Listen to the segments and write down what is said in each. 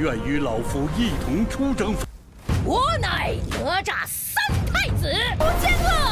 愿与老夫一同出征？我乃哪吒三太子，不见了！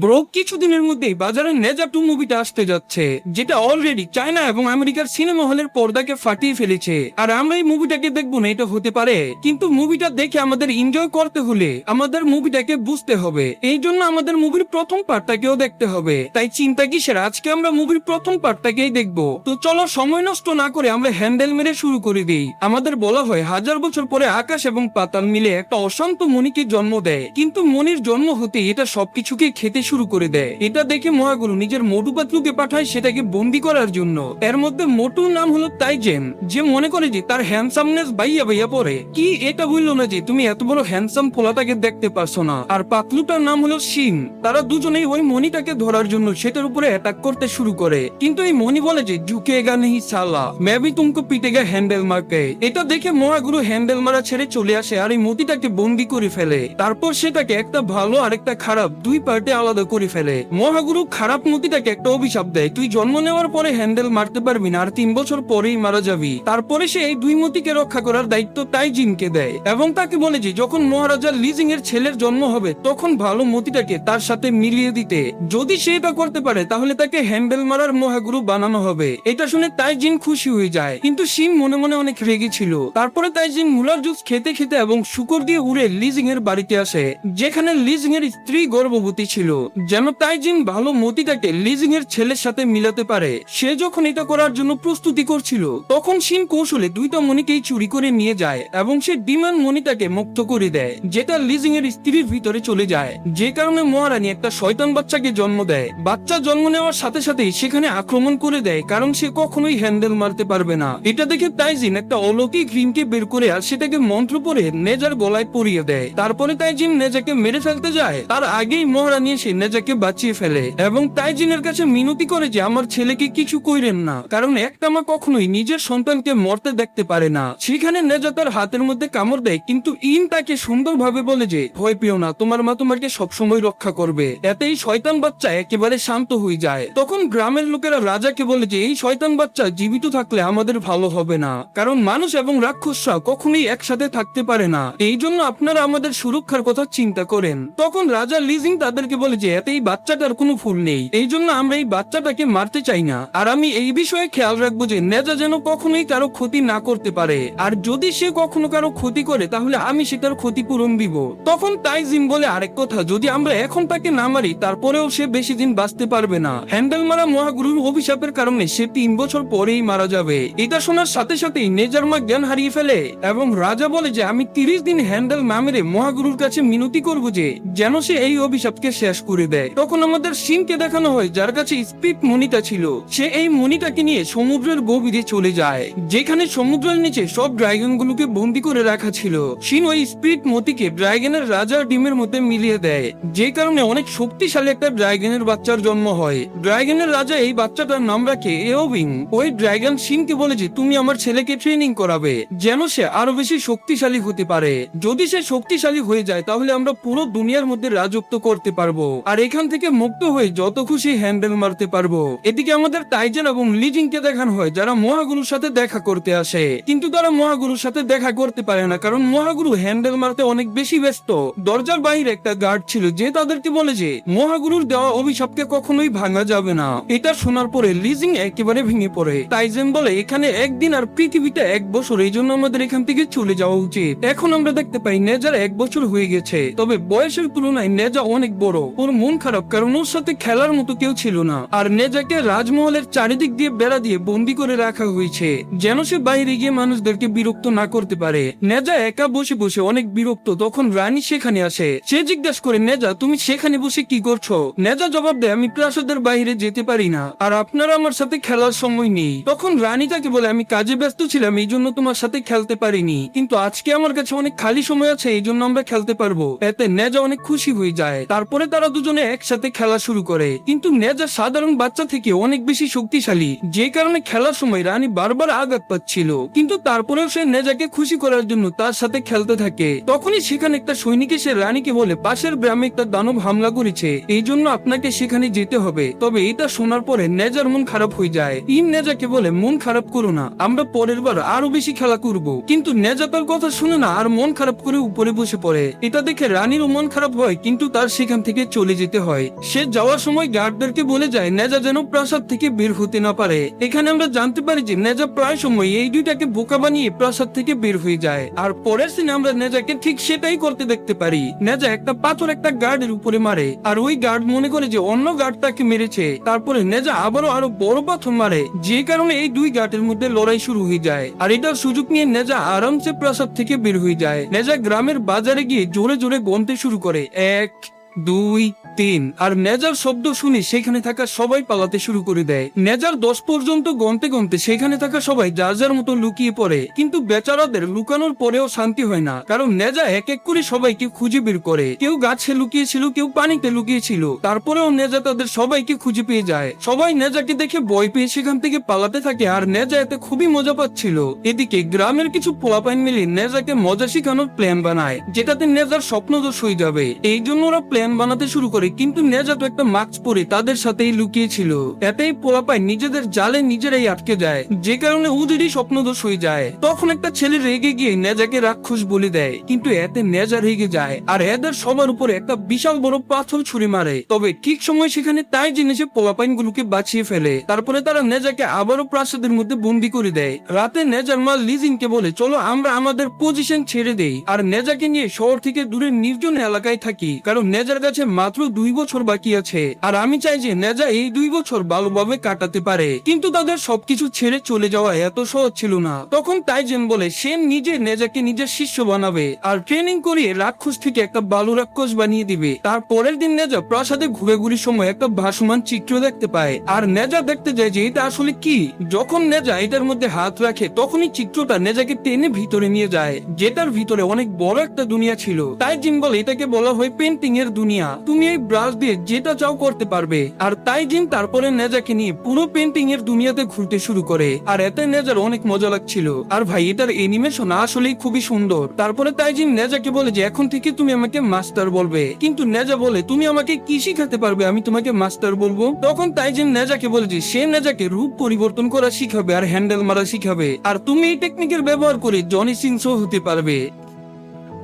bro, কিছুদিনের মধ্যেই বাজারে নেজা টু মুভিটা আসতে যাচ্ছে, যেটা অলরেডি চায়না এবং আমেরিকার সিনেমা হলের পর্দাকে ফাটিয়ে ফেলেছে। আর আমরা এই মুভিটাকে দেখব না, এটা হতে পারে। কিন্তু মুভিটা দেখে আমাদের এনজয় করতে হলে আমাদের মুভিটাকে বুঝতে হবে। এই জন্য আমাদের মুভির প্রথম পার্টটাকেও দেখতে হবে। তাই চিন্তা কিসের? আজকে আমরা মুভির প্রথম পার্টটাকেই দেখব। তো চলো, সময় নষ্ট না করে আমরা হ্যান্ডেল মেরে শুরু করে দিই। আমাদের বলা হয়, হাজার বছর পরে আকাশ এবং পাতাল মিলে একটা অশান্ত মণিকে জন্ম দেয়। কিন্তু মনির জন্ম হতে এটা সবকিছুকে খেতে শুরু করে দেয়। এটা দেখে মহাগুরু নিজের মোটু পাতলুকে পাঠায় সেটাকে বন্দি করার জন্য। এর মধ্যে মোটুর নাম হলো তাইজেন, যে মনে করে যে তার হ্যান্ডসামনেস বাইয়া বাইয়া পড়ে। কি এটা বলল না যে তুমি এত বড় হ্যান্ডসাম ফোলাটাকে দেখতে পারছ না? আর পাতলুটার নাম হলো শিন। তারা দুজনেই ওই মণিটাকে ধরার জন্য সেটার উপরে অ্যাটাক করতে শুরু করে। কিন্তু এই মণি বলে যে, ঝুঁকে গা নেই সালা মেবি তুমকো পিটেগা হ্যান্ডেল মারকে এটা দেখে মহাগুরু হ্যান্ডেল মারা ছেড়ে চলে আসে আর এই মতিটাকে বন্দি করে ফেলে। তারপর সেটাকে একটা ভালো আর একটা খারাপ দুই পার্টে আলাদা করে ফেলে। মহাগুরু খারাপ মতিটাকে একটা অভিশাপ দেয়। তুই জন্ম নেওয়ার পরে হ্যান্ডেল মারতে পারবি না, আর তিন বছর পরেই মারা যাবি। তারপরে সে এই দুই মতিকে রক্ষা করার দায়িত্ব তাই জিনকে দেয়। এবং তাকে বলে যে, যখন মহারাজা লিজিং এর ছেলের জন্ম হবে, তখন ভালো মতিটাকে তার সাথে মিলিয়ে দিতে। যদি সে এটা করতে পারে, তাহলে তাকে হ্যান্ডেল মারার মহাগুরু বানানো হবে। এটা শুনে তাই জিন খুশি হয়ে যায়। কিন্তু সিম মনে মনে অনেক রেগে ছিল। তারপরে তাই জিন মুলার জুস খেতে খেতে এবং শুকর দিয়ে উড়ে লিজিং এর বাড়িতে আসে, যেখানে লিজিং এর স্ত্রী গর্ভবতী ছিল। যেন তাই জিন ভালো মতিটাকে লিজিং এর ছেলের সাথে মিলাতে পারে। সে যখন এটা করার জন্য প্রস্তুতি করছিল, তখন সিন কৌশলে দুইটা মণিকেই চুরি করে নিয়ে যায় এবং সে ডিমান মণিটাকে মুক্ত করে দেয়, যেটা লিজিং এর স্ত্রীর ভিতরে চলে যায়। যে কারণে মহারানী একটা শয়তান বাচ্চাকে জন্ম দেয়। বাচ্চা জন্ম নেওয়ার সাথে সাথেই সেখানে আক্রমণ করে দেয়, কারণ সে কখনোই হ্যান্ডেল মারতে পারবে না। এটা দেখে তাইজিন একটা অলৌকিক রিমকে বের করে আর সেটাকে মন্ত্র পরে নেজার গলায় পরিয়ে দেয়। তারপরে তাইজিন নেজাকে মেরে ফেলতে যায়। তার আগেই মহারানী এসে নেজাকে বাঁচিয়ে ফেলে। এবং তাইজিনের কাছে মিনতি করে যে আমার ছেলেকে কিছু কইরেন না। কারণ একটা মা কখনোই নিজের সন্তানকে মরতে দেখতে পারে না। সেখানে নেজা তার হাতের মধ্যে কামড় দেয়, কিন্তু ইন তাকে সুন্দরভাবে বলে যে, ভয় পেও না, তোমার মা তোমাকে সবসময় রক্ষা করবে। এতেই শয়তান বাচ্চা একেবারে শান্ত হয়ে যায়। তখন গ্রামের লোকেরা রাজাকে বলে যে, এই শয়তান বাচ্চা জীবিত থাকলে আমাদের ভালো হবে না। কারণ মানুষ এবং রাক্ষসরা কখনোই একসাথে থাকতে পারে না। এই জন্য আপনারা আমাদের সুরক্ষার কথা চিন্তা করেন। তখন রাজা লিজিং তাদেরকে বলে যে, এতে এই বাচ্চাটার কোনো ভুল নেই। এই জন্য আমরা এই বাচ্চাটাকে মারতে চাই না। আর আমি এই বিষয়ে খেয়াল রাখব যে, নেজা যেন কখনোই কারও ক্ষতি না করতে পারে। আর যদি সে কখনো কারও ক্ষতি করে, তাহলে আমি সেটার ক্ষতিপূরণ দিব। তখন তাই জিম বলে আরেক কথা, যদি আমরা এখন তাকে না মারি, তারপরেও সে বেশি দিন বাঁচতে পারবে না। হ্যান্ডেল মারা মহাগুরুর অভিশাপের কারণে সে তিন বছর পরেই মারা যাবে। এটা শোনার সাথে সাথেই নেজার মা জ্ঞান হারিয়ে ফেলে এবং রাজা বলে যে, আমি তিরিশ দিন হ্যান্ডেল না মেরে মহাগুরুর কাছে মিনতি করব যে, যেন সে এই অভিশাপকে শেষ করে দেয়। তখন আমাদের সিনকে দেখানো হয়, যার কাছে স্পিড মনিটা ছিল। সে এই মনিটাকে নিয়ে সমুদ্রের গভীরে চলে যায়, যেখানে সমুদ্রের নিচে সব ড্রাগন গুলোকে বন্দি করে রাখা ছিল। সিন ওই স্পিড মতিকে ড্রাগনের রাজার ডিমের মধ্যে মিলিয়ে দেয়, যে কারণে অনেক শক্তিশালী একটা ড্রাগনের বাচ্চার জন্ম হয়। ড্রাগনের রাজা এই বাচ্চাটার নাম রাখে এওবিং ওই ড্রাগন সিনকে বলে যে, তুমি আমার ছেলেকে ট্রেনিং করাবে, যেন সে আরও বেশি শক্তিশালী হতে পারে। যদি সে শক্তিশালী হয়ে যায়, তাহলে আমরা পুরো দুনিয়ার মধ্যে রাজত্ব করতে পারব। আর এখান থেকে মুক্ত হয়ে যত খুশি হ্যান্ডেল মারতে পারব। এদিকে আমাদের টাইজেন এবং লিজিংকে দেখানো হয়, যারা মহাগুরুর সাথে দেখা করতে আসে। কিন্তু তারা মহাগুরুর সাথে দেখা করতে পারে না, কারণ মহাগুরু হ্যান্ডেল মারতে অনেক বেশি ব্যস্ত। দরজার বাইরে একটা গার্ড ছিল যে তাদেরকে বলে যে, মহাগুরুর দেওয়া অভিশাপকে কখনোই ভাঙা যাবে না। এটা শোনার পরে লিজিং একেবারে ভেঙে পড়ে। টাইজেন বলে, এখানে একদিন আর পৃথিবীতে এক বছর, এই জন্য আমাদের এখান থেকে চলে যাওয়া উচিত। এখন আমরা দেখতে পাই নেজার এক বছর হয়ে গেছে, তবে বয়সের তুলনায় নেজা অনেক বড়। ওর মন খারাপ কারণ ওর সাথে খেলার মতো কেউ ছিল না। আর নেজাকে রাজমহলের চারিদিক দিয়ে বেড়া দিয়ে বন্দি করে রাখা হয়েছে, যেন সে বাইরে গিয়ে মানুষদেরকে বিরক্ত না করতে পারে। নেজা একা বসে বসে অনেক বিরক্ত, তখন রানী সেখানে আসে। সে জিজ্ঞাসা করে, নেজা, তুমি সেখানে বসে কি করছ? নেজা জবাব দেয়, আমি প্রাসাদের বাইরে যেতে পারি না, আর আপনারা আমার সাথে খেলার সময় নেই। তখন রানী তাকে বলে, আমি কাজে ব্যস্ত ছিলাম, এই জন্য তোমার সাথে খেলতে পারিনি। কিন্তু আজকে আমার কাছে অনেক খালি সময় আছে, এই জন্য আমরা খেলতে পারব। এতে নেজা অনেক খুশি হয়ে যায়। তারপরে তারা দুজনে একসাথে খেলা শুরু করে। কিন্তু নেজা সাধারণ বাচ্চা থেকে অনেক বেশি শক্তিশালী। যে কারণে খেলার সময় রানী বারবার আঘাত পাচ্ছিল। কিন্তু তারপরেও সে নেজাকে খুশি করার জন্য তার সাথে খেলতে থাকে। তখনই সেখানে একটা সৈনিক এসে রানীকে বলে, পাশের গ্রামে একটা দানব হামলা করেছে। এই জন্য আপনাকে সেখানে যেতে হবে। তবে এটা শোনার পরে নেজার মন খারাপ হয়ে যায়। ইন নেজাকে বলে, মন খারাপ করো না। আমরা পরের বার আরও বেশি খেলা করব। কিন্তু নেজা তার কথা শুনে না আর মন খারাপ করে উপরে বসে পড়ে। এটা দেখে রানীরও মন খারাপ হয়, কিন্তু তার সেখান থেকে চলে যেতে হয়। সে যাওয়ার সময় গার্ডদেরকে বলে যায়, নেজা যেন প্রাসাদ থেকে বের হতে না পারে। এখানে আমরা জানতে পারি যে নেজা প্রায় সময় এই দুইটাকে বোকা বানিয়ে প্রাসাদ থেকে বের হয়ে যায়। আর পরের সিনে আমরা নেজাকে ঠিক সেটাই করতে দেখতে পারি। নেজা একটা পাথর একটা গার্ডের উপরে মারে, আর ওই গার্ড মনে করে যে অন্য গার্ড তাকে মেরেছে। তারপরে নেজা আবারও আরও বড় পাথর মারে, যে কারণে এই দুই গার্ডের মধ্যে লড়াই শুরু হয়ে যায়। আর এটার সুযোগ নিয়ে নেজা আরামসে প্রাসাদ থেকে বের হয়ে যায়। নেজা গ্রামের বাজারে গিয়ে জোরে জোরে গন্তে শুরু করে। এক দুই তিন, আর নেজার শব্দ শুনে সেখানে থাকা সবাই পালাতে শুরু করে দেয়। নেজার দশ পর্যন্ত গন্তে গন্তে সেখানে থাকা সবাই যার যার মতো লুকিয়ে পড়ে। কিন্তু বেচারাদের লুকানোর পরেও শান্তি হয় না, কারণ নেজা এক এক করে সবাইকে খুঁজে বের করে। কেউ গাছে লুকিয়েছিল, কেউ পানিতে লুকিয়েছিল। তারপরেও নেজা তাদের সবাইকে খুঁজে পেয়ে যায়। সবাই নেজাকে দেখে ভয় পেয়ে সেখান থেকে পালাতে থাকে, আর নেজা এতে খুবই মজা পাচ্ছিল। এদিকে গ্রামের কিছু পোলাপাইন মিলে নেজাকে মজা শেখানোর প্ল্যান বানায়, যেটাতে নেজার স্বপ্ন স্বপ্নদোষ হয়ে যাবে। এই জন্য ওরা প্ল্যান বানাতে শুরু করে কিন্তু নেজা তো একটা মাস্ক পরে তাদের সাথেই লুকিয়েছিল এতেই পোলাপাই নিজেদের জালে নিজেরাই আটকে যায়। যে কারণে ওদেরই স্বপ্নদোষ হয়ে যায়। তখন একটা ছেলে রেগে গিয়ে নেজাকে রাক্ষস বলে দেয়। কিন্তু এতে নেজা রেগে যায়। আর এদের সবার উপরে একটা বিশাল বড় পাথর ছুরি মারে। তবে ঠিক সময় সেখানে তাই জিনিসে পোলাপাইন গুলোকে বাঁচিয়ে ফেলে। তারপরে তারা নেজাকে আবারও প্রাসাদের মধ্যে বন্দি করে দেয়। রাতে নেজার মা লিজিনকে বলে, চলো আমরা আমাদের পজিশন ছেড়ে দেই। আর নেজাকে নিয়ে শহর থেকে দূরে নির্জন এলাকায় থাকি। কারণ নেজার কাছে মাত্র দুই বছর বাকি আছে। আর আমি চাই যে নেজা এই দুই বছর ভালোভাবে কাটাতে পারে। কিন্তু তাদের সবকিছু ছেড়ে চলে যাওয়া এত সহজ ছিল না। তখন তাইজেন বলে, সে নিজে নেজাকে নিজের শিষ্য বানাবে আর ট্রেনিং করিয়ে রাক্ষস থেকে একটা বালু রাক্ষস বানিয়ে দিবে। তার পরের দিন নেজা প্রাসাদে ঘুরে ঘুরি সময় একটা ভাসমান চিত্র দেখতে পায়। আর নেজা দেখতে যায় যে এটা আসলে কি? যখন নেজা এটার মধ্যে হাত রাখে, তখনই চিত্রটা নেজাকে টেনে ভিতরে নিয়ে যায়, যেটার ভিতরে অনেক বড় একটা দুনিয়া ছিল। তাই জিম বলে, এটাকে বলা হয় পেন্টিং এর দুনিয়া। তুমি এই ব্রাশ দিয়ে যেটা চাও করতে পারবে। আর তাই জিন তারপরে নেজাকে নিয়ে পুরো পেন্টিং এর দুনিয়াতে ঘুরতে শুরু করে। আর এতে নেজার অনেক মজা লাগছিল। আর ভাই, এটার এনিমেশন আসলেই খুবই সুন্দর। তারপরে তাই জিন নেজাকে বলে যে, এখন থেকে তুমি আমাকে মাস্টার বলবে। কিন্তু নেজা বলে, তুমি আমাকে কি শিখাতে পারবে? আমি তোমাকে মাস্টার বলব? তখন তাই জিন নেজাকে বলে যে, সে নেজাকে রূপ পরিবর্তন করা শিখাবে আর হ্যান্ডেল মারা শিখাবে। আর তুমি এই টেকনিকের ব্যবহার করে জনি সিংস হতে পারবে।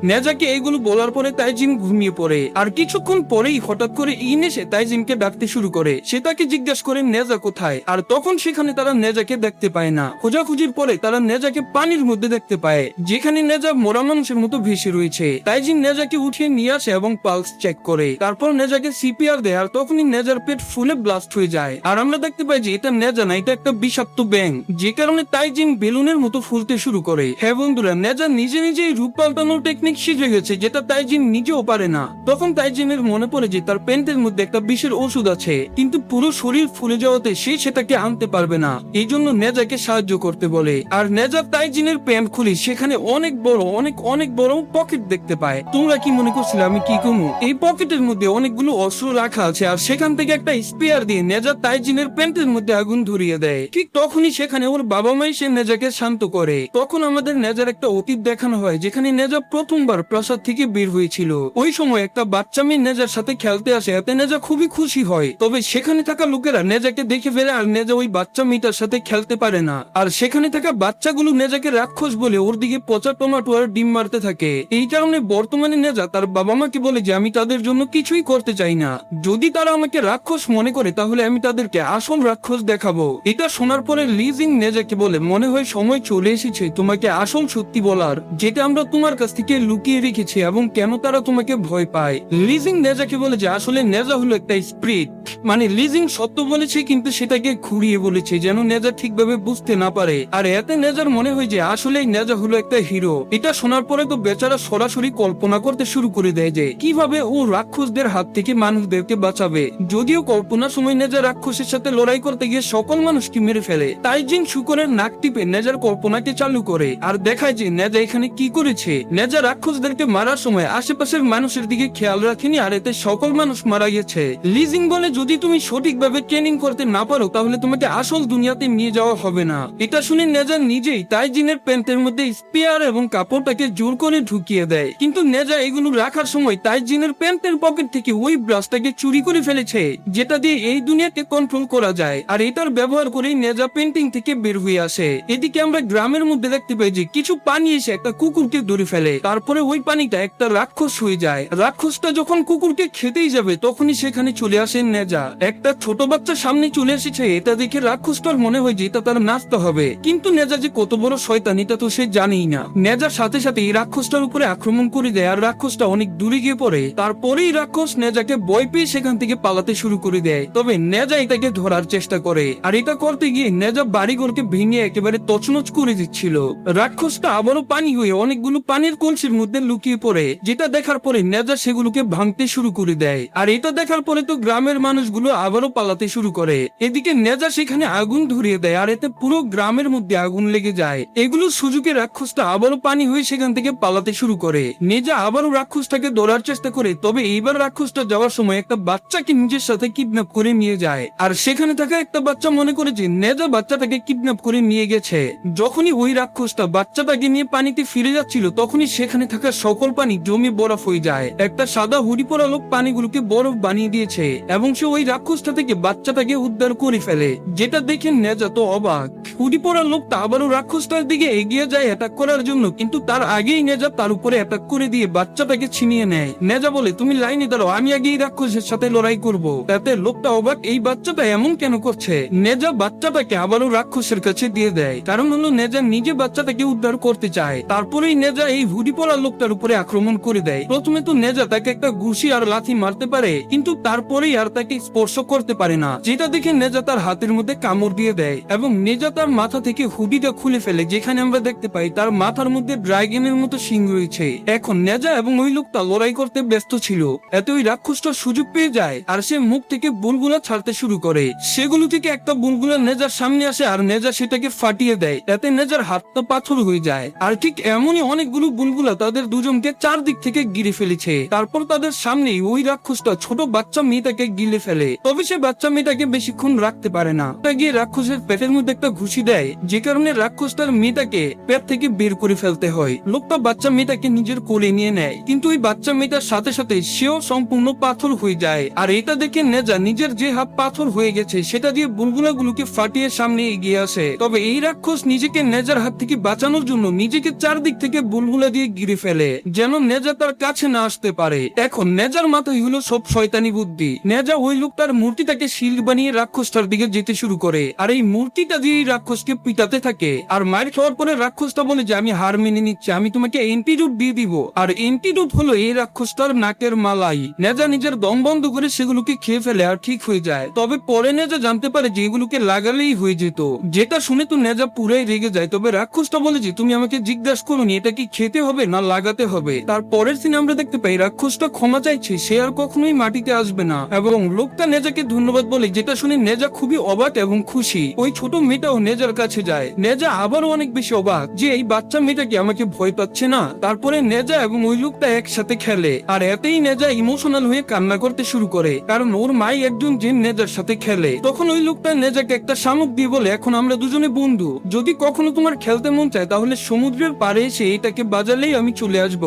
নেজাকে এইগুলো বলার পরে তাইজিন ঘুমিয়ে পড়ে। আর কিছুক্ষণ পরেই হঠাৎ করে ইন এসে তাইজিনকে ডাকতে শুরু করে। সে তাকে জিজ্ঞাসা করে, নেজা কোথায়? আর তখন সেখানে তারা নেজাকে দেখতে পায় না। খোঁজাখুঁজির পরে তারা নেজাকে পানির মধ্যে দেখতে পায়, যেখানে নেজা মোরা মানুষের মতো ভেসে রয়েছে। তাইজিন নেজাকে উঠিয়ে নিয়ে আসে এবং পালস চেক করে। তারপর নেজাকে সিপিআর দেয় আর তখনই নেজার পেট ফুলে ব্লাস্ট হয়ে যায়। আর আমরা দেখতে পাই যে এটা নেজা না, এটা একটা বিষাক্ত ব্যাং যে কারণে তাইজিন বেলুনের মতো ফুলতে শুরু করে। হ্যাঁ বন্ধুরা, নেজা নিজে নিজেই রূপ পাল্টানোর টেকনিক শিখে গেছে যেটা তাইজিন নিজেও পারে না। তখন তাইজিনের মনে পড়ে যে তার প্যান্টের মধ্যে একটা বিষের ওষুধ আছে, কিন্তু পুরো শরীর ফুলে যাওয়াতে সে সেটাকে আনতে পারবে না। এই জন্য নেজাকে সাহায্য করতে বলে। আর নেজা তাইজিনের প্যান্ট খুলি সেখানে অনেক বড়, অনেক অনেক বড় পকেট দেখতে পায়। তোমরা কি মনে করছিলে আমি কি কমু এই পকেটের মধ্যে অনেকগুলো অস্ত্র রাখা আছে, আর সেখান থেকে একটা স্পেয়ার দিয়ে নেজা তাইজিনের প্যান্টের মধ্যে আগুন ধরিয়ে দেয়। ঠিক তখনই সেখানে ওর বাবা মাই সে নেজাকে শান্ত করে। তখন আমাদের নেজার একটা অতীত দেখানো হয়, যেখানে নেজা প্রথমবার প্রাসাদ থেকে বের হয়েছিল। ওই সময় একটা বাচ্চা মেয়ে নেজার সাথে খেলতে আসে, এতে নেজা খুবই খুশি হয়। তবে সেখানে থাকা লোকেরা নেজাকে দেখে ফেলে আর নেজা ওই বাচ্চা মেয়েটার সাথে খেলতে পারে না। আর সেখানে থাকা বাচ্চাগুলো নেজাকে রাক্ষস বলে ওর দিকে পচা টমাটো আর ডিম মারতে থাকে। এই কারণে বর্তমানে নেজা তার বাবা মাকে বলে যে, আমি তাদের জন্য কিছুই করতে চাই না। যদি তারা আমাকে রাক্ষস মনে করে, তাহলে আমি তাদেরকে আসল রাক্ষস দেখাবো। এটা শোনার পরে লিজিং নেজাকে বলে, মনে হয় সময় চলে এসেছে, তোমাকে আসল সত্যি বলার, যেটা আমরা তোমার কাছ থেকে লুকিয়ে রেখেছি এবং কেন তারা তোমাকে ভয় পায়? লিজিং নেজাকে বলে যে আসলে নেজা হলো একটা স্প্রিট। মানে লিজিং সত্য বলেছে কিন্তু সেটাকে ঘুরিয়ে বলেছে যেন নেজা ঠিকভাবে বুঝতে না পারে। আর এতে নেজার মনে হয় যে আসলেই নেজা হলো একটা হিরো। এটা শোনার পরে তো বেচারা সরাসরি কল্পনা করতে শুরু করে দেয় যে কীভাবে ও রাক্ষসদের হাত থেকে মানুষদেরকে বাঁচাবে। যদিও কল্পনার সময় নেজা রাক্ষসের সাথে লড়াই করতে গিয়ে সকল মানুষকে মেরে ফেলে। তাই জিন শুকরের নাক টিপে নেজার কল্পনাকে চালু করে। আর দেখায় যে নেজা এখানে কি করেছে? নেজা রাক্ষস রাক্ষসদেরকে মারার সময় আশেপাশের মানুষের দিকে খেয়াল রাখেনি, আর এতে সকল মানুষ মারা গেছে। লিজিং বলে, যদি তুমি সঠিকভাবে ট্রেনিং করতে না পারো, তাহলে তোমাকে আসল দুনিয়াতে নিয়ে যাওয়া হবে না। এটা শুনে নেজা নিজেই তাই জিনের প্যান্টের মধ্যে স্পেয়ার এবং কাপড়টাকে জোর করে ঢুকিয়ে দেয়। কিন্তু নেজা এগুলো রাখার সময় তাই জিনের প্যান্টের পকেট থেকে ওই ব্রাশটাকে চুরি করে ফেলেছে, যেটা দিয়ে এই দুনিয়াকে কন্ট্রোল করা যায়। আর এটার ব্যবহার করেই নেজা পেন্টিং থেকে বের হয়ে আসে। এদিকে আমরা গ্রামের মধ্যে দেখতে পাই যে, কিছু পানি এসে একটা কুকুরকে ধরে ফেলে। তারপরে ওই পানিটা একটা রাক্ষস হয়ে যায়। রাক্ষসটা যখন কুকুরকে খেতেই যাবে, তখনই সেখানে চলে আসে নেজা। একটা ছোট বাচ্চা সামনে চলে এসেছে, এটা দেখে রাক্ষসটার মনে হয় যে এটা তার নাচতে হবে। কিন্তু নেজা যে কত বড় শয়তান, এটা তো সে জানেই না। নেজার সাথে সাথে এই রাক্ষসটার উপরে আক্রমণ করে দেয়, আর রাক্ষসটা অনেক দূরে গিয়ে পড়ে। তারপরেই রাক্ষস নেজাকে ভয় পেয়ে সেখান থেকে পালাতে শুরু করে দেয়। তবে নেজা এটাকে ধরার চেষ্টা করে, আর এটা করতে গিয়ে নেজা বাড়িঘরকে ভেঙে একেবারে তছনছ করে দিচ্ছিল। রাক্ষসটা আবারও পানি হয়ে অনেকগুলো পানির কলসির মধ্যে লুকিয়ে পড়ে। যেটা দেখার পরে নেজা সেগুলোকে ভাঙতে শুরু করে দেয়। আর এটা দেখার পরে তো গ্রামের মানুষগুলো আবারও পালাতে শুরু করে। এদিকে নেজা সেখানে আগুন ধরিয়ে দেয় আর এতে পুরো গ্রামের মধ্যে আগুন লেগে যায়। এগুলো সুযোগে রাক্ষসটা আবারও পানি হয়ে সেখান থেকে পালাতে শুরু করে। নেজা আবারও রাক্ষসটাকে ধরার চেষ্টা করে, তবে এইবার রাক্ষসটা যাওয়ার সময় একটা বাচ্চাকে নিজের সাথে কিডন্যাপ করে নিয়ে যায়। আর সেখানে থাকা একটা বাচ্চা মনে করে যে নেজা বাচ্চাটাকে কিডন্যাপ করে নিয়ে গেছে। যখনই ওই রাক্ষসটা বাচ্চাটাকে নিয়ে পানিতে ফিরে যাচ্ছিল, তখনই সেখানে থাকা সকল পানি জমে বরফ হয়ে যায়। একটা সাদা হুডি পরা লোক পানিগুলোকে বরফ বানিয়ে দিয়েছে এবং সে ওই রাক্ষসটা থেকে বাচ্চাটাকে উদ্ধার করে ফেলে, যেটা দেখে নেজা তো অবাক। হুডি পরা লোকটা আবারও রাক্ষসটার দিকে এগিয়ে যায় অ্যাটাক করার জন্য, কিন্তু তার আগেই নেজা তার উপরে অ্যাটাক করে দিয়ে বাচ্চাটাকে ছিনিয়ে নেয়। নেজা বলে, তুমি লাইনে দাঁড়াও, আমি আগে এই রাক্ষসের সাথে লড়াই করব। তাতে লোকটা অবাক, এই বাচ্চাটা এমন কেন করছে? নেজা বাচ্চাটাকে আবারও রাক্ষসের কাছে দিয়ে দেয়, কারণ হলো নেজা নিজে বাচ্চাটাকে উদ্ধার করতে চায়। তারপরেই নেজা এই হুডি পরা লোকটার উপরে আক্রমণ করে দেয়। প্রথমে তো নেজা তাকে একটা ঘুষি আর লাথি মারতে পারে, কিন্তু তারপরেই আর তাকে স্পর্শ করতে পারে না। যেটা দেখে নেজা তার হাতের মধ্যে কামড় দিয়ে দেয় এবং নেজা তার মাথা থেকে হুডিটা খুলে ফেলে, যেখানে আমরা দেখতে পাই তার মাথার মধ্যে ড্রাগনের মতো শিং রয়েছে। এখন নেজা এবং ওই লোকটা লড়াই করতে ব্যস্ত ছিল। এতে ওই রাক্ষসটা সুযোগ পেয়ে যায় আর সে মুখ থেকে বুলগুলা ছাড়তে শুরু করে। সেগুলো থেকে একটা বুলগুলা নেজার সামনে আসে আর নেজা সেটাকে ফাটিয়ে দেয়। এতে নেজার হাতটা পাথর হয়ে যায়। আর ঠিক এমনই অনেকগুলো বুলবুলা তাদের দুজনকে চারদিক থেকে গিরে ফেলেছে। তারপর তাদের সামনেই ওই রাক্ষসটা ছোট বাচ্চা মেয়েটাকে গিলে ফেলে। তবে সে বাচ্চা মেয়েটাকে বেশিক্ষণ রাখতে পারে না। তা গিয়ে রাক্ষসের পেটের মধ্যে একটা ঘুষি দেয়, যে কারণে রাক্ষস তার মেয়েটাকে পেট থেকে বের করে ফেলতে হয়। লোকটা বাচ্চা মেয়েটাকে নিজের কোলে নিয়ে নেয়, কিন্তু ওই বাচ্চা মেয়েটার সাথে সাথে সেও সম্পূর্ণ পাথর হয়ে যায়। আর এটা দেখে নেজা নিজের যে হাত পাথর হয়ে গেছে, সেটা দিয়ে বুলবুলা গুলোকে ফাটিয়ে সামনে এগিয়ে আসে। তবে এই রাক্ষস নিজেকে নেজার হাত থেকে বাঁচানোর জন্য নিজেকে চারদিক থেকে বুলবুলা দিয়ে গিরে ফেলে। যেন নেজা তার কাছে না আসতে পারে। এখন নেজার মাথায় হলো সব শয়তানি বুদ্ধি। নেজা ওই লোকটার মূর্তিটাকে শিল বানিয়ে রাক্ষসটার দিকে যেতে শুরু করে। আর এই মূর্তিটা দিয়ে রাক্ষসকে পিটাতে থাকে। আর মার খাওয়ার পরে রাক্ষসটা বলে যে, আমি হার মেনে নিচ্ছি। আমি তোমাকে এন্টিডুট দিয়ে দিব। আর এন্টিডুট হলো এই রাক্ষসটার নাকের মালাই। নেজা নিজের দম বন্ধ করে সেগুলোকে খেয়ে ফেলে আর ঠিক হয়ে যায়। তবে পরে নেজা জানতে পারে যে, এগুলোকে লাগালেই হয়ে যেত। যেটা শুনে তো নেজা পুরাই রেগে যায়। তবে রাক্ষসটা বলে যে, তুমি আমাকে জিজ্ঞাসা করোনি, এটা কি খেতে হবে না লাগাতে হবে। তার পরের সিনে আমরা দেখতে পাই, রাক্ষসটা ক্ষমা চাইছে, সে আর কখনোই মাটিতে আসবে না। এবং লোকটা নেজাকে ধন্যবাদ বলে, যেটা শুনে নেজা খুবই অবাক এবং খুশি। ওই ছোট মেয়েটাও নেজার কাছে যায়। নেজা আবারও অনেক বেশি অবাক যে এই বাচ্চা মেয়েটাকে আমাকে ভয় পাচ্ছে না। তারপরে নেজা এবং ওই লোকটা একসাথে খেলে। আর এতেই নেজা ইমোশনাল হয়ে কান্না করতে শুরু করে। কারণ ওর মাই একজন জিন নেজার সাথে খেলে। তখন ওই লোকটা নেজাকে একটা শামুক দিয়ে বলে, এখন আমরা দুজনে বন্ধু। যদি কখনো তোমার খেলতে মন চায়, তাহলে সমুদ্রের পাড়ে এসে এটাকে বাজালেই আমি চলে আসব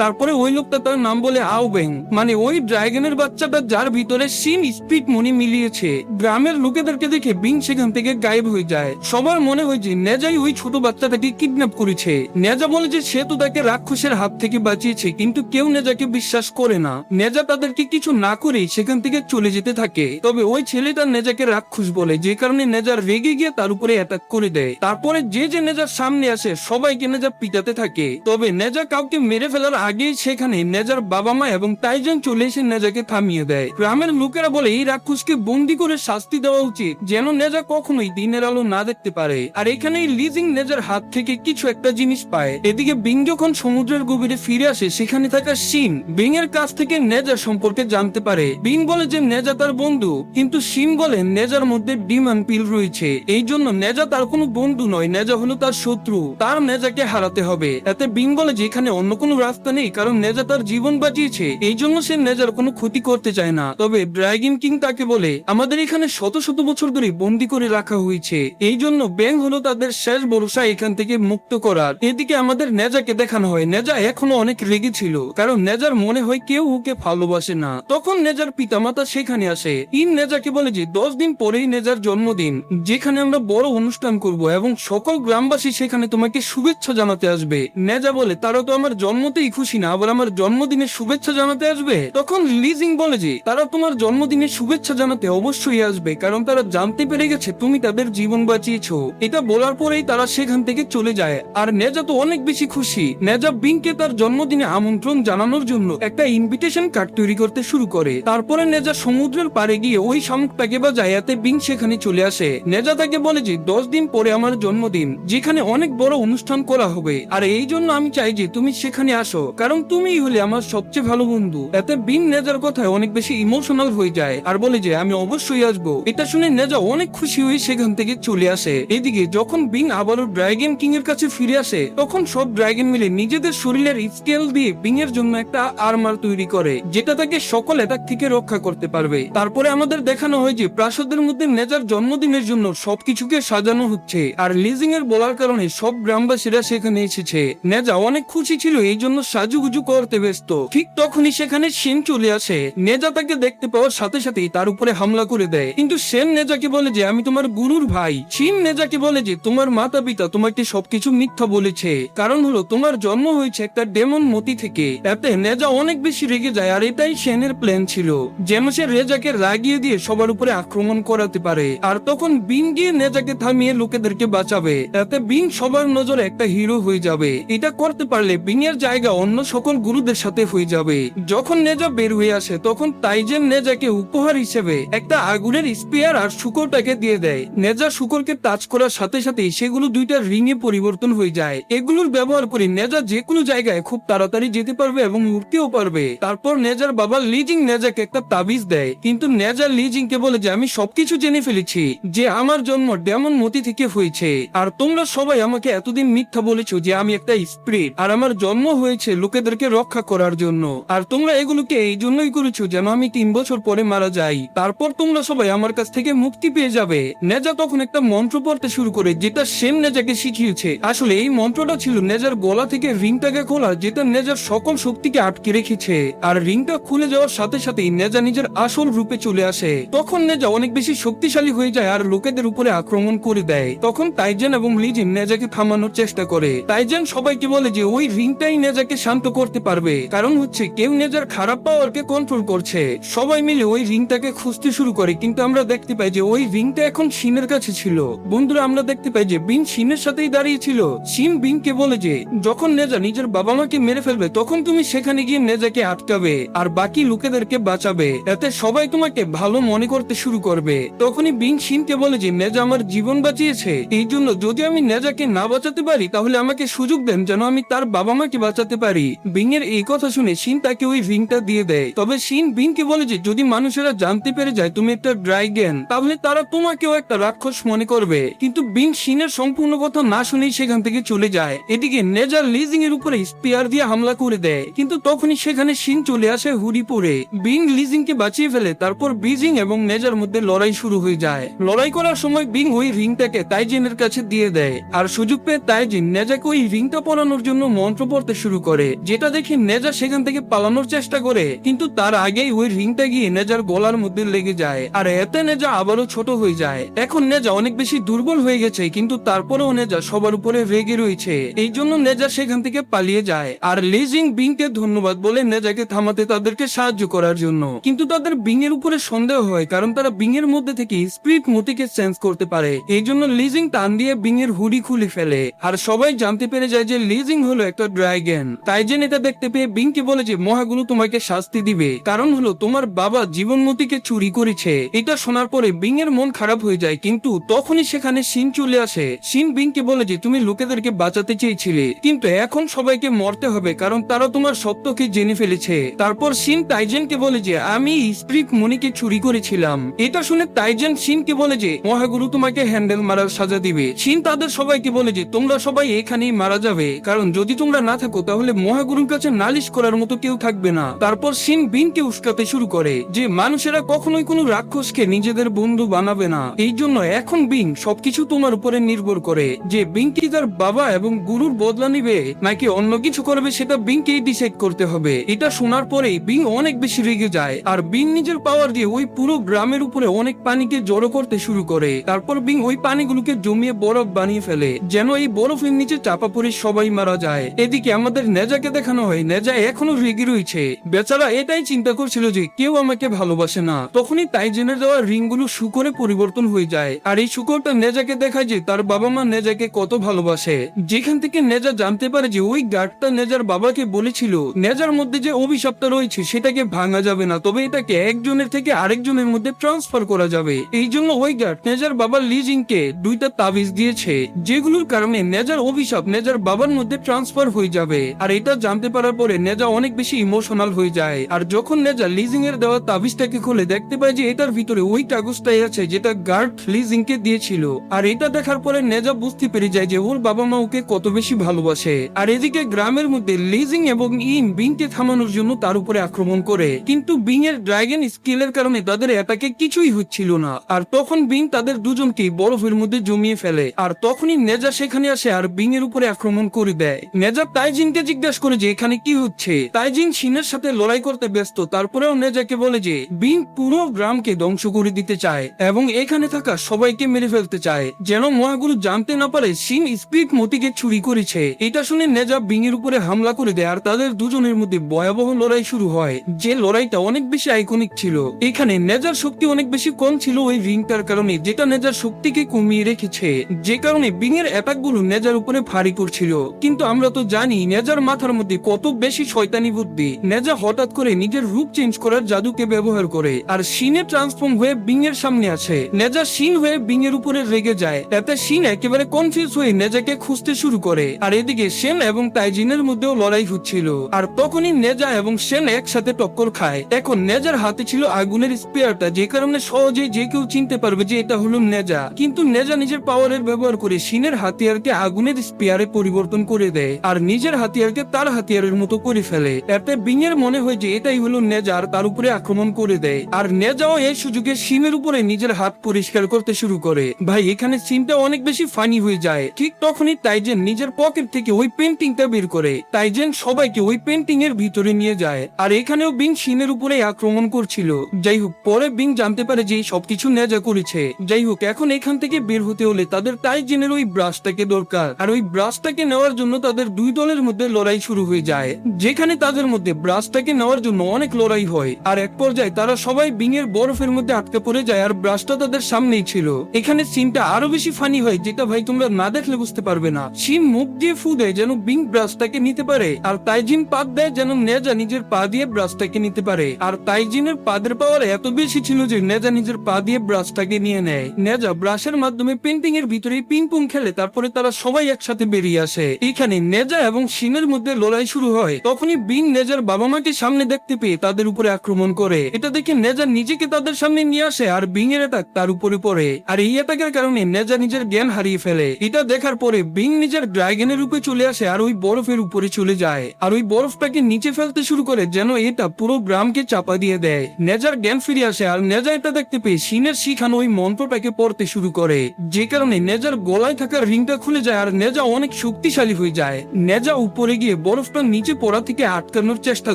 তারপরে ওই লোকটা তার নাম বলে আউবেং মানে ওই ড্রাগনের বাচ্চাটা যার ভিতরে সিন স্পিড মনি মিলিয়েছে। গ্রামের লোকেদেরকে দেখে বিং সেখান থেকে গায়েব হয়ে যায়। সবার মনে হয় যে নেজাই ওই ছোট বাচ্চাটাকে কিডন্যাপ করেছে। নেজা বলে যে সে তো তাকে রাক্ষসের হাত থেকে বাঁচিয়েছে, কিন্তু কেউ নেজাকে বিশ্বাস করে না। নেজা তাদেরকে কিছু না করেই সেখান থেকে চলে যেতে থাকে। তবে ওই ছেলেটা নেজাকে রাক্ষস বলে, যে কারণে নেজার রেগে গিয়ে তার উপরে অ্যাটাক করে দেয়। তারপরে যে যে নেজার সামনে আসে, সবাইকে নেজা পিটাতে থাকে। তবে নেজা কাউকে মেরে ফেলার আগেই সেখানে নেজার বাবা মা এবং তাইজন চলে এসে নেজাকে থামিয়ে দেয়। গ্রামের লোকেরা বলে, এই রাক্ষসকে বন্দি করে শাস্তি দেওয়া উচিত, যেন নেজা কখনোই দিনের আলো না দেখতে পারে। আর এখানেই লিজিং নেজার হাত থেকে কিছু একটা জিনিস পায়। এদিকে বিং যখন সমুদ্রের গভীরে ফিরে আসে, সেখানে থাকা শিন বিং এর কাছ থেকে নেজা সম্পর্কে জানতে পারে। বিং বলে যে, নেজা তার বন্ধু। কিন্তু শিন বলে, নেজার মধ্যে ডিমান পিল রয়েছে। এই জন্য নেজা তার কোনো বন্ধু নয়, নেজা হলো তার শত্রু। তার নেজাকে হারাতে হবে। এতে বিং বলে যে, এখানে অন্য কোনো রাস্তা নেই। কারণ নেজা তার জীবন বাঁচিয়েছে। এই জন্য সে নেজার কোনো ক্ষতি করতে চায় না। তবে ড্রাগন কিং তাকে বলে, আমাদের এখানে শত শত বছর ধরে বন্দি করে রাখা হয়েছে। এই জন্য ব্যাং হলো তাদের শেষ ভরসা এখান থেকে মুক্ত করার। এদিকে আমাদের নেজাকে দেখানো হয়। নেজা এখনও অনেক রেগে ছিল, কারণ নেজার মনে হয় কেউ ওকে ভালোবাসে না। তখন নেজার পিতামাতা সেখানে আসে। ইন নেজাকে বলে যে, দশ দিন পরেই নেজার জন্মদিন, যেখানে আমরা বড় অনুষ্ঠান করব এবং সকল গ্রামবাসী সেখানে তোমাকে শুভেচ্ছা জানাতে আসবে। নেজা বলে, তারা তো আমার জন্মতেই খুশি না আবার আমার জন্মদিনে শুভেচ্ছা জানাতে আসবে? তখন লিজিং বলে যে, তারা তোমার জন্মদিনে শুভেচ্ছা জানাতে অবশ্যই আসবে, কারণ তারা জানতে পেরে গেছে তুমি তাদের জীবন বাঁচিয়েছো। এটা বলার পরেই তারা সেখান থেকে চলে যায়। আর নেজা তো অনেক বেশি খুশি। নেজা বিংকে তার জন্মদিনে আমন্ত্রণ জানানোর জন্য একটা ইনভিটেশন কার্ড তৈরি করতে শুরু করে। তারপরে নেজা সমুদ্রের পাড়ে গিয়ে ওই শামুকটাকে বা এতে বিং সেখানে চলে আসে। নেজা তাকে বলে যে, দশ দিন পরে আমার জন্মদিন, যেখানে অনেক বড় অনুষ্ঠান করা হবে। আর এই জন্য আমি চাই যে, তুমি সেখানে আসো। কারণ তুমিই হলে আমার সবচেয়ে ভালো বন্ধু। এতে বিন নেজার কথায় অনেক বেশি ইমোশনাল হয়ে যায় আর বলে যে, আমি অবশ্যই আসব। এটা শুনে নেজা অনেক খুশি হয়ে সেখান থেকে চলে আসে। এদিকে যখন বিং আবারও ড্রাগন কিং এর কাছে ফিরে আসে, তখন সব ড্রাগন মিলে নিজেদের শরীরের স্কেল দিয়ে বিং এর জন্য একটা আর্মার তৈরি করে, যেটা তাকে সকল অ্যাটাক থেকে রক্ষা করতে পারবে। তারপরে আমাদের দেখানো হয় যে, প্রাসাদের মধ্যে নেজার জন্মদিনের জন্য সবকিছুকে সাজানো হচ্ছে আর লিজিং এর বলার কারণে সব গ্রামবাসীরা সেখানে এসেছে। নেজা অনেক খুশি ছিল এই জন্য সাজুগুজু করতে ব্যস্ত। ঠিক তখনই সেখানে সেন চলে আসে। নেজা তাকে দেখতে পাওয়ার সাথে সাথেই তার উপরে হামলা করে দেয়। কিন্তু সেন নেজাকে বলে যে, আমি তোমার গুরুর ভাই। শিন নেজাকে বলে যে, তোমার মাতা পিতা তোমাকে সবকিছু মিথ্যা বলেছে। কারণ হলো, তোমার জন্ম হয়েছে একটা ডেমন মতি থেকে। এতে নেজা অনেক বেশি রেগে যায়, আর এটাই সেনের প্ল্যান ছিল। যেন সে রেজাকে রাগিয়ে দিয়ে সবার উপরে আক্রমণ করাতে পারে। আর তখন বিন গিয়ে নেজাকে থামিয়ে লোকেদেরকে বাঁচাবে। এতে বিন সবার নজরে একটা হিরো হয়ে যাবে। এটা করতে পারলে বিনের জায়গা অন্য সকল গুরুদের সাথে হয়ে যাবে। যখন নেজা বের হয়ে আসে, তখন তাইজেন নেজাকে উপহার হিসেবে একটা আগুনের স্পেয়ার আর শুকরটাকে দিয়ে দেয়। নেজা শুকরকে টাচ করার সাথে সাথে সেগুলো দুইটা রিং এ পরিবর্তন হয়ে যায়। এগুলোর ব্যবহার করে নেজা যে কোনো জায়গায় খুব তাড়াতাড়ি যেতে পারবে এবং উঠতেও পারবে। তারপর নেজার বাবা লিজিং নেজাকে একটা তাবিজ দেয়। কিন্তু নেজা লিজিং কে বলে যে, আমি সবকিছু জেনে ফেলেছি যে আমার জন্ম ডেমন মতি থেকে হয়েছে। আর তোমরা সবাই আমাকে এতদিন মিথ্যা বলেছ যে আমি একটা স্পিরিট আর আমার জন্ম হয়েছে লোকেদেরকে রক্ষা করার জন্য। আর তোমরা এগুলোকে এই জন্যই করেছ যেন আমি তিন বছর পরে মারা যাই। তারপর তোমরা সবাই আমার কাছ থেকে মুক্তি পেয়ে যাবে। নেজা তখন একটা মন্ত্র পড়তে শুরু করে, যেটা সেন নেজাকে শিখিয়েছে। আসলে এই মন্ত্রটা ছিল নেজার গলা থেকে রিংটাকে খোলা, যেটা নেজার সকল শক্তিকে আটকে রেখেছে। আর রিংটা খুলে যাওয়ার সাথে সাথেই নেজা নিজের আসল রূপে চলে আসে। তখন নেজা অনেক বেশি শক্তিশালী হয়ে যায় আর লোকেদের উপরে আক্রমণ করে দেয়। তখন তাইজেন এবং লিজিন নেজাকে থামানোর চেষ্টা করে। তাইজেন সবাইকে বলে যে, ওই রিংটাই নেজাকে শান্ত করতে পারবে। কারণ হচ্ছে কেউ নেজার খারাপ পাওয়ারকে কন্ট্রোল করছে। সবাই মিলে ওই রিংটাকে খুঁজতে শুরু করে। কিন্তু আমরা দেখতে পাই যে ওই রিংটা এখন শিনের কাছে ছিল। বন্ধুরা, আমরা দেখতে পাই যে বিন শিনের সাথেই দাঁড়িয়ে ছিল। শিন বিনকে বলে যে, যখন নেজা নিজের বাবা মাকে মেরে ফেলবে, তখন তুমি সেখানে গিয়ে নেজাকে আটকাবে আর বাকি লোকেদেরকে বাঁচাবে। এতে সবাই তোমাকে ভালো মনে করতে শুরু করবে। তখনই বিং শিনকে বলে যে, নেজা আমার জীবন বাঁচিয়েছে। এই জন্য যদি আমি নেজাকে না বাঁচাতে পারি, তাহলে আমাকে সুযোগ দেন যেন আমি তার বাবা মাকে বাঁচাতে পারি। বিং এর এই কথা শুনে শিন তাকে ওই রিংটা দিয়ে দেয়। তবে শিন বিংকে বলে যে, যদি মানুষেরা জানতে পেরে যায় তুমি একটা ড্রাইগেন তাহলে তারা তোমাকেও একটা রাক্ষস মনে করবে। কিন্তু বিং শিনের সম্পূর্ণ কথা না শুনেই সেখান থেকে চলে যায়। এদিকে নেজার লিজিং এর উপরে স্পিয়ার দিয়ে হামলা করে দেয়। কিন্তু তখনই সেখানে শিন চলে আসে হুডি পরে বিং লিজিং কে বাঁচিয়ে ফেলে, তারপর বিজিং এবং নেজার মধ্যে লড়াই শুরু হয়ে যায়। লড়াই করার সময় বিং ওই রিংটাকে তাইজিনের কাছে দিয়ে দেয়। আর সুযোগ পেয়ে তাইজিন নেজাকে ওই রিংটা পরানোর জন্য মন্ত্র পড়তে শুরু করে। যেটা দেখে নেজা সেখান থেকে পালানোর চেষ্টা করে, কিন্তু তার আগেই ওই রিংটা গিয়ে নেজার গলার মধ্যে লেগে যায়। আর এতে নেজা আবারও ছোট হয়ে যায়। এখন নেজা অনেক বেশি দুর্বল হয়ে গেছে, কিন্তু তারপরেও নেজা সবার উপরে রেগে রয়েছে। এই জন্য নেজা সেখান থেকে পালিয়ে যায়। আর লিজিং বিংকে ধন্যবাদ বলে নেজাকে থামাতে তাদেরকে সাহায্য করার জন্য। কিন্তু তাদের বিং এর উপরে সন্দেহ হয়, কারণ তারা বিং এর মধ্যে থেকে স্পিরিট মতিকে সেন্স করতে পারে। এই জন্য লিজিং টান দিয়ে বিং এর হুডি খুলে ফেলে। আর সবাই জানতে পেরে যায় যে লিজিং হলো একটা ড্রাইগেন। তাই তাইজেন এটা দেখতে পেয়ে বিংকে বলে যে, মহাগুরু তোমাকে শাস্তি দিবে। কারণ হলো, তোমার বাবা জীবনমতিকে চুরি করেছে। এটা শোনার পরে বিং এর মন খারাপ হয়ে যায়, কিন্তু তখনই সেখানে সিন চলে আসে। সিন বিংকে বলে যে, তুমি লোকেদেরকে বাঁচাতে চেয়েছিলে, কিন্তু এখন সবাইকে মরতে হবে, কারণ তারা তোমার সত্যকে জেনে ফেলেছে। তারপর সিন তাইজেনকে বলে যে, আমি স্প্রিট মনিকে চুরি করেছিলাম। এটা শুনে তাইজেন সিনকে বলে যে, মহাগুরু তোমাকে হ্যান্ডেল মারার সাজা দিবে। সিন তাদের সবাইকে বলে যে, তোমরা সবাই এখানেই মারা যাবে। কারণ যদি তোমরা না থাকো, তাহলে মহাগুরুর কাছে নালিশ করার মতো কেউ থাকবে না। তারপর সিন বিনকে উস্কাতে শুরু করে, যে মানুষেরা কখনোই কোনো রাক্ষসকে নিজেদের বন্ধু বানাবে না। এই জন্য এখন বিং সবকিছু তোমার উপরে নির্ভর করে, যে বিং কি তার বাবা এবং গুরুর বদলা নিবে, নাকি অন্য কিছু করবে সেটা বিংকেই ডিসাইড করতে হবে। এটা শোনার পরেই বিং অনেক বেশি রেগে যায়, আর বিং নিজের পাওয়ার দিয়ে ওই পুরো গ্রামের উপরে অনেক পানিকে জড়ো করতে শুরু করে। তারপর বিং ওই পানিগুলোকে জমিয়ে বরফ বানিয়ে ফেলে, যেন এই বরফের নিচে চাপা পড়ে সবাই মারা যায়। এদিকে আমাদের নেজাকে দেখানো হয়। নেজা এখনও রেগে রয়েছে। বেচারা এটাই চিন্তা করছিল যে কেউ আমাকে ভালোবাসে না। তখনই তাইজেনের দেওয়া রিংগুলো শুকরে পরিবর্তন হয়ে যায়। আর এই শুকরটা নেজাকে দেখায় যে তার বাবা মা নেজাকে কত ভালোবাসে। যেখান থেকে নেজা জানতে পারে যে ওই গার্ডটা নেজার বাবাকে বলেছিল, নেজার মধ্যে যে অভিশাপটা রয়েছে সেটাকে ভাঙা যাবে না। তবে এটাকে একজনের থেকে আরেকজনের মধ্যে ট্রান্সফার করা যাবে। এই জন্য ওই গার্ড নেজার বাবা লিজিংকে দুইটা তাবিজ দিয়েছে, যেগুলোর কারণে নেজার অভিশাপ নেজার বাবার মধ্যে ট্রান্সফার হয়ে যাবে। আর এটা জানতে পারার পরে নেজা অনেক বেশি ইমোশনাল হয়ে যায়। আর যখন নেজা লিজিং এর দেওয়া তাবিজটাকে খুলে দেখতে পায় যে এটার ভিতরে ওই কাগজটাই আছে যেটা গার্ড লিজিং কে দিয়েছিল। আর এটা দেখার পরে নেজা বুঝতে পেরে যায় যে ওর বাবা মা ওকে কত বেশি ভালোবাসে। আর এদিকে গ্রামের মধ্যে লিজিং এবং ইন বিংকে থামানোর জন্য তার উপরে আক্রমণ করে। কিন্তু বিং এর ড্রাগন স্কিলের কারণে তাদের এটাকে কিছুই হচ্ছিল না। আর তখন বিং তাদের দুজনকে বরফের মধ্যে জমিয়ে ফেলে। আর তখনই নেজা সেখানে আসে আর বিং এর উপরে আক্রমণ করে দেয়। নেজা তাই তাইজিনকে জিজ্ঞাসা করে যে এখানে কি হচ্ছে। তাইজিন সিনের সাথে লড়াই করতে ব্যস্ত, তারপরেও নেজাকে বলে যে বিং পুরো গ্রামকে ধ্বংস করে দিতে চায় এবং এখানে থাকা সবাইকে মেরে ফেলতে চায়। যেন মহাগুরু জানতে না পারে সিন স্পিড মতিকে চুরি করেছে। এটা শুনে নেজা বিং এর উপরে হামলা করে দেয় আর তাদের দুজনের মধ্যে ভয়াবহ লড়াই শুরু হয়, যে লড়াইটা অনেক বেশি আইকনিক ছিল। এখানে নেজার শক্তি অনেক বেশি কম ছিল ওই রিংটার কারণে, যেটা নেজার শক্তিকে কমিয়ে রেখেছে। যে কারণে বিং এর অ্যাটাকগুলো নেজার উপরে ভারী করছিল। কিন্তু আমরা তো জানি, নেজার মাথার মধ্যে কত বেশি শয়তানি বুদ্ধি? নেজা হঠাৎ করে নিজের রূপ চেঞ্জ করার জাদুকে ব্যবহার করে, আর সিনে ট্রান্সফর্ম হয়ে বিং এর সামনে আছে নেজা সিন হয়ে বিং এর উপরে রেগে যায়। এতে সিন একেবারে কনফিউজ হয়ে নেজাকে খুঁজতে শুরু করে। আর এদিকে সেন এবং তাইজিনের মধ্যেও লড়াই হচ্ছিল। আর তখনই নেজা এবং সেন একসাথে টক্কর খায়। এখন নেজার হাতে ছিল আগুনের স্পেয়ারটা যে কারণে সহজেই যে কেউ চিনতে পারবে যে এটা হলো নেজা। কিন্তু নেজা নিজের পাওয়ারের ব্যবহার করে সিনের হাতিয়ারকে আগুনের স্পেয়ারে পরিবর্তন করে দেয়। আর নিজের হাতিয়ারকে তার হাতিয়ারের মতো করে ফেলে। এতে বিংয়ের মনে হয় যে এটাই হলো নেজা আর তার উপরে আক্রমণ করে দেয়। আর নেজাও এই সুযোগে সিনের উপরে নিজের হাত পরিষ্কার করতে শুরু করে। ভাই, এখানে সিনটা অনেক বেশি ফানি হয়ে যায়। ঠিক তখনই তাইজেন নিজের পকেট থেকে ওই পেন্টিংটা বের করে। তাইজেন সবাইকে ওই পেন্টিং এর ভিতরে নিয়ে যায়। আর এখানেও বিং সিনের উপরে আক্রমণ করছিল। যাই হোক, পরে বিং জানতে পারে যে সবকিছু নেজা করেছে। যাই হোক, এখন এখান থেকে বের হতে হলে তাদের তাইজেনের ওই ব্রাশটাকে দরকার। আর ওই ব্রাশটাকে নেওয়ার জন্য তাদের দুই দলের মধ্যে লড়াই শুরু হয়ে যায়। যেখানে তাদের মধ্যে ব্রাশটাকে নেওয়ার জন্য অনেক লড়াই হয়। আর এক পর্যায়ে তারা সবাই বিং এর বরফের মধ্যে আটকে পড়ে যায় আর ব্রাশটা তাদের সামনেই ছিল। এখানে সিনটা আরও বেশি ফানি হয় যেটা ভাই তোমরা না দেখলে বুঝতে পারবে না। সিন মুখ দিয়ে ফু দেয় যেন বিং ব্রাশটাকে নিতে পারে। আর তাইজিন পাত দেয় যেন নেজা নিজের পা দিয়ে ব্রাশটাকে নিতে পারে। আর তাইজিনের পাদের পাওয়ার এত বেশি ছিল যে নেজা নিজের পা দিয়ে ব্রাশটাকে নিয়ে নেয়। নেজা ব্রাশের মাধ্যমে পেন্টিং এর ভিতরে পিং পং খেলে, তারপরে তারা সবাই একসাথে বেরিয়ে আসে। এখানে নেজা এবং সিনের মধ্যে লড়াই শুরু হয়, তখনই বিং নেজার বাবা মাকে সামনে দেখতে পেয়ে তাদের উপরে আক্রমণ করে। এটা দেখে নেজা নিজেকে তাদের সামনে নিয়ে আসে আর বিং এর অ্যাটাক তার উপরে পড়ে। আর এই অ্যাটাকের কারণে নেজা নিজের জ্ঞান হারিয়ে ফেলে। এটা দেখার পরে বিং নিজের ড্রাগনের রূপে চলে আসে আর ওই বরফের উপরে চলে যায়। আর ওই বরফটাকে নিচে ফেলতে শুরু করে যেন এটা পুরো গ্রামকে চাপা দিয়ে দেয়। নেজার জ্ঞান ফিরে আসে আর নেজা এটা দেখতে পেয়ে সিনের শিখানো ওই মন্ত্রটাকে পড়তে শুরু করে। যে কারণে নেজার গলায় থাকা রিংটা খুলে যায় আর নেজা অনেক শক্তিশালী হয়ে যায়। নেজা উপরে গিয়ে বরফটা নিচে পড়া থেকে আটকানোর চেষ্টা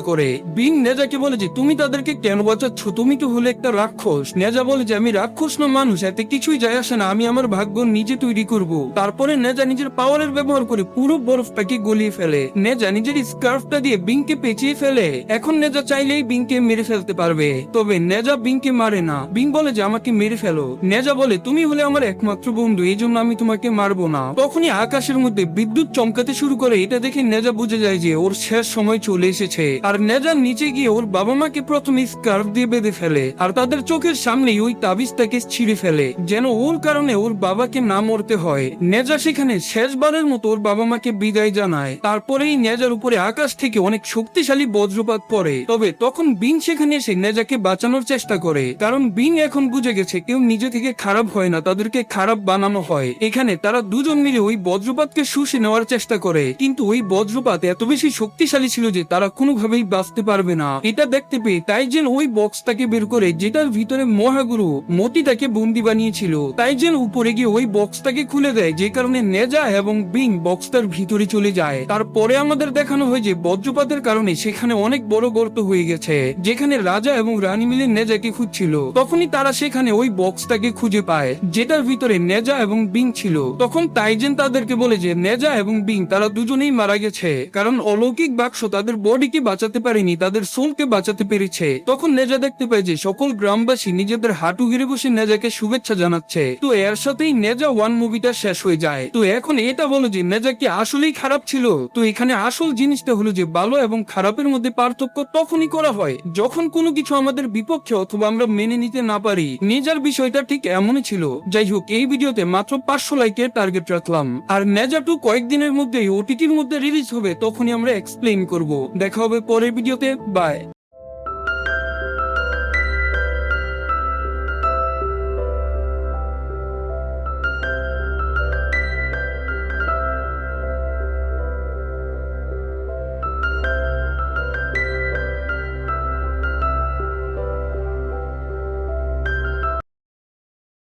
করে। বিং নেজাকে বলে যে, তুমি তাদেরকে কেন বাঁচাচ্ছ? তুমি তো হলে একটা রাক্ষস। নেজা বলে যে, আমি রাক্ষস না মানুষ, এতে কিছুই যায় আসে না। আমি আমার ভাগ্য নিজে তৈরি করব। তারপরে নেজা নিজের পাওয়ারের ব্যবহার করে পুরো বরফটাকে গলিয়ে ফেলে। নেজা নিজের স্কার্ফটা দিয়ে বিংকে পেঁচিয়ে ফেলে। এখন নেজা চাইলেই বিংকে মেরে ফেলতে পারবে। তবে নেজা বিংকে মারে না। বিং বলে যে, আমাকে মেরে ফেলো। নেজা বলে, তুমি হলে আমার একমাত্র বন্ধু এই জন্য আমি তোমাকে মারবো না। তখনই আকাশের মধ্যে বিদ্যুৎ চমকাতে শুরু করে। এটা দেখে নেজা বুঝে যায় যে ওর শেষ সময় চলে এসেছে। আর নেজা নিচে গিয়ে ওর বাবা মাকে প্রথমে স্কার্ফ দিয়ে বেঁধে ফেলে, আর তাদের চোখের সামনেই ওই তাবিজটাকে ছিঁড়ে ফেলে, যেন ওর কারণে ওর বাবাকে না মরতে হয়। নেজা সেখানে শেষবারের মতো ওর বাবা মাকে বিদায় জানায়। তারপরেই নেজার উপরে আকাশ থেকে অনেক শক্তিশালী বজ্রপাত পড়ে। তবে তখন বিন সেখানে এসে নেজাকে বাঁচানোর চেষ্টা করে, কারণ বিন এখন বুঝে গেছে কেউ নিজে থেকে খারাপ হয় না, তাদেরকে খারাপ বানানো হয়। এখানে তারা দুজন মিলে ওই বজ্রপাতকে শুষে নেওয়ার চেষ্টা করে, কিন্তু ওই বজ্রপাত এত বেশি শক্তিশালী ছিল যে তারা কোনোভাবেই বাঁচতে পারবে না। এটা দেখতে পেয়ে তাই যেন ওই বক্সটাকে বের করে যেটার ভিতরে মহাগুরু মতিটাকে বন্দি বানিয়েছিল তাই যেন উপরে গিয়ে ওই বক্সটাকে খুলে দেয়, যে কারণে নেজা এবং বিং বক্সটার ভিতরে চলে যায়। তারপরে আমাদের দেখানো হয় যে বজ্রপাতের কারণে সেখানে অনেক বড় গর্ত হয়ে গেছে, যেখানে রাজা এবং রানী মিলে নেজাকে খুঁজছিল। তখনই তারা সেখানে ওই বক্সটাকে খুঁজে পায়, যেটার ভিতরে নেজা এবং বিং ছিল। তখন তাইজেন তাদেরকে বলে যে, নেজা এবং বিং, তারা দুজনেই মারা গেছে। কারণ অলৌকিক বাক্স তাদের বডিকে বাঁচাতে পারেনি, তাদের সোলকে বাঁচাতে পেরেছে। তখন নেজা দেখতে পায় যে সকল গ্রামবাসী নিজেদের হাঁটু ঘিরে বসে নেজাকে শুভেচ্ছা জানাচ্ছে। তো এর সাথেই নেজা ওয়ান মুভিটা শেষ হয়ে যায়। তো এখন এটা বলো যে নেজা কি আসলেই খারাপ ছিল? তো এখানে আসল জিনিসটা হলো যে ভালো এবং খারাপের মধ্যে পার্থক্য তখনই করা হয় যখন কোনো কিছু আমাদের বিপক্ষে অথবা আমরা মেনে নিতে না পারি। নেজার বিষয়টা ঠিক এমনই ছিল। যাই হোক, এই ভিডিওতে মাত্র পাঁচশো লাইকের টার্গেট রাখলাম। আর নেজা টু কয়েকদিনের মধ্যেই ওটিটির মধ্যে রিলিজ হবে তখনই আমরা এক্সপ্লেন করব। দেখা হবে পরের ভিডিওতে বাই